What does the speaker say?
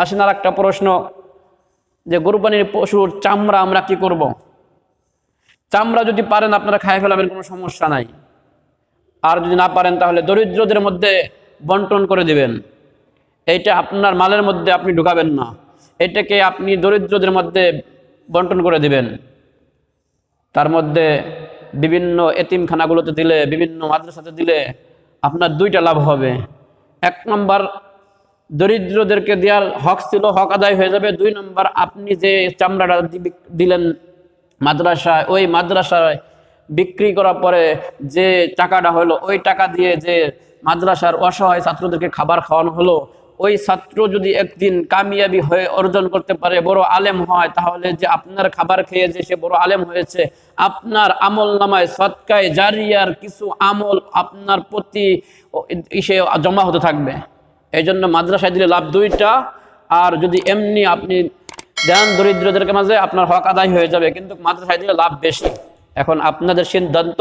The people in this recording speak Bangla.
আসেন আর একটা প্রশ্ন যে কোরবানির পশুর চামড়া আমরা কি করব। চামড়া যদি পারেন আপনারা খাই ফেলাবেন, কোনো সমস্যা নাই। আর যদি না পারেন তাহলে দরিদ্রদের মধ্যে বন্টন করে দিবেন। এইটা আপনার মালের মধ্যে আপনি ঢুকাবেন না। এটাকে আপনি দরিদ্রদের মধ্যে বন্টন করে দিবেন। তার মধ্যে বিভিন্ন এতিমখানাগুলোতে দিলে, বিভিন্ন মাদ্রাসাতে দিলে আপনার দুইটা লাভ হবে। এক নম্বর দরিদ্রদেরকে দেওয়ার হক ছিল, হক আদায় হয়ে যাবে। দুই নম্বর, আপনি যে চামড়াটা দিলেন মাদ্রাসায়, ওই মাদ্রাসায় বিক্রি করার পরে যে টাকাটা হলো, ওই টাকা দিয়ে যে মাদ্রাসার অসহায় ছাত্রদেরকে খাবার খাওয়ানো হলো, ওই ছাত্র যদি একদিন কামিয়াবি হয়ে অর্জন করতে পারে, বড় আলেম হয়, তাহলে যে আপনার খাবার খেয়ে যে সে বড় আলেম হয়েছে, আপনার আমল নামায় সৎকায় জারিয়ার কিছু আমল আপনার প্রতি ইসে জমা হতে থাকবে। এই জন্য মাদ্রাসায় দিলে লাভ দুইটা, আর যদি এমনি আপনি দেন দরিদ্রদের মাঝে, আপনার হক আদায় হয়ে যাবে, কিন্তু মাদ্রাসায় দিলে লাভ বেশি। এখন আপনাদের সিদ্ধান্ত